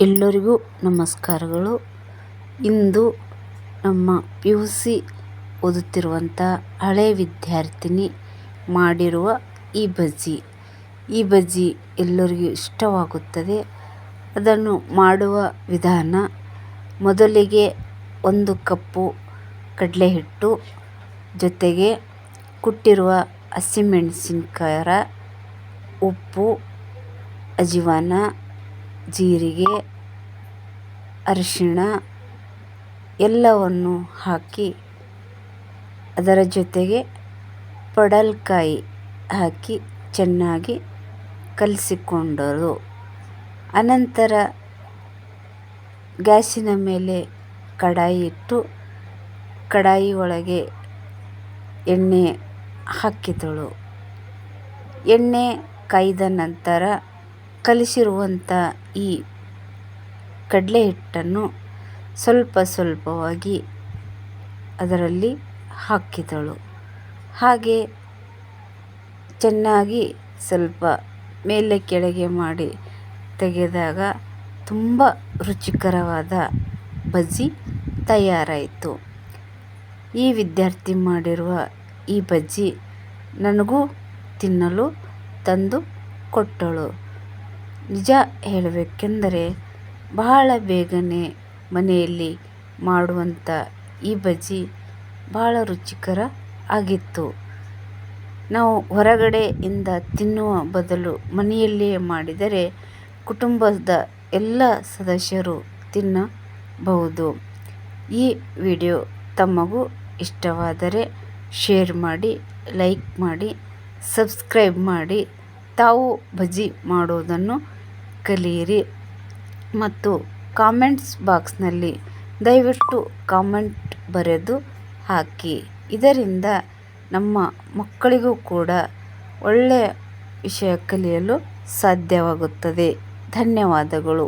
ಎಲ್ಲರಿಗೂ ನಮಸ್ಕಾರಗಳು. ಇಂದು ನಮ್ಮ ಪಿ ಯು ಸಿ ಓದುತ್ತಿರುವಂಥ ಹಳೆ ವಿದ್ಯಾರ್ಥಿನಿ ಮಾಡಿರುವ ಈ ಬಜ್ಜಿ. ಈ ಬಜ್ಜಿ ಎಲ್ಲರಿಗೂ ಇಷ್ಟವಾಗುತ್ತದೆ. ಅದನ್ನು ಮಾಡುವ ವಿಧಾನ, ಮೊದಲಿಗೆ ಒಂದು ಕಪ್ಪು ಕಡಲೆ ಹಿಟ್ಟು ಜೊತೆಗೆ ಕುಟ್ಟಿರುವ ಹಸಿಮೆಣಸಿನ್ಕಾಯರ ಉಪ್ಪು, ಅಜಿವಾನ ಜೀರಿಗೆ, ಅರಿಶಿಣ ಎಲ್ಲವನ್ನು ಹಾಕಿ ಅದರ ಜೊತೆಗೆ ಪಡಲ್ಕಾಯಿ ಹಾಕಿ ಚೆನ್ನಾಗಿ ಕಲಸಿಕೊಂಡರು. ಅನಂತರ ಗ್ಯಾಸಿನ ಮೇಲೆ ಕಡಾಯಿ ಇಟ್ಟು ಕಡಾಯಿ ಒಳಗೆ ಎಣ್ಣೆ ಹಾಕಿದಳು. ಎಣ್ಣೆ ಕಾಯ್ದ ನಂತರ ಕಲಿಸಿರುವಂಥ ಈ ಕಡಲೆ ಹಿಟ್ಟನ್ನು ಸ್ವಲ್ಪ ಸ್ವಲ್ಪವಾಗಿ ಅದರಲ್ಲಿ ಹಾಕಿದಳು. ಹಾಗೆ ಚೆನ್ನಾಗಿ ಸ್ವಲ್ಪ ಮೇಲೆ ಕೆಳಗೆ ಮಾಡಿ ತೆಗೆದಾಗ ತುಂಬ ರುಚಿಕರವಾದ ಬಜ್ಜಿ ತಯಾರಾಯಿತು. ಈ ವಿದ್ಯಾರ್ಥಿ ಮಾಡಿರುವ ಈ ಬಜ್ಜಿ ನನಗೂ ತಿನ್ನಲು ತಂದು ಕೊಟ್ಟಳು. ನಿಜ ಹೇಳಬೇಕೆಂದರೆ ಬಹಳ ಬೇಗನೆ ಮನೆಯಲ್ಲಿ ಮಾಡುವಂಥ ಈ ಬಜ್ಜಿ ಬಹಳ ರುಚಿಕರ ಆಗಿತ್ತು. ನಾವು ಹೊರಗಡೆಯಿಂದ ತಿನ್ನುವ ಬದಲು ಮನೆಯಲ್ಲಿಯೇ ಮಾಡಿದರೆ ಕುಟುಂಬದ ಎಲ್ಲ ಸದಸ್ಯರು ತಿನ್ನಬಹುದು. ಈ ವಿಡಿಯೋ ತಮಗೂ ಇಷ್ಟವಾದರೆ ಶೇರ್ ಮಾಡಿ, ಲೈಕ್ ಮಾಡಿ, ಸಬ್ಸ್ಕ್ರೈಬ್ ಮಾಡಿ. ತಾವು ಬಜ್ಜಿ ಮಾಡೋದನ್ನು ಕಲಿಯಿರಿ ಮತ್ತು ಕಾಮೆಂಟ್ಸ್ ಬಾಕ್ಸ್ನಲ್ಲಿ ದಯವಿಟ್ಟು ಕಾಮೆಂಟ್ ಬರೆದು ಹಾಕಿ. ಇದರಿಂದ ನಮ್ಮ ಮಕ್ಕಳಿಗೂ ಕೂಡ ಒಳ್ಳೆಯ ವಿಷಯ ಕಲಿಯಲು ಸಾಧ್ಯವಾಗುತ್ತದೆ. ಧನ್ಯವಾದಗಳು.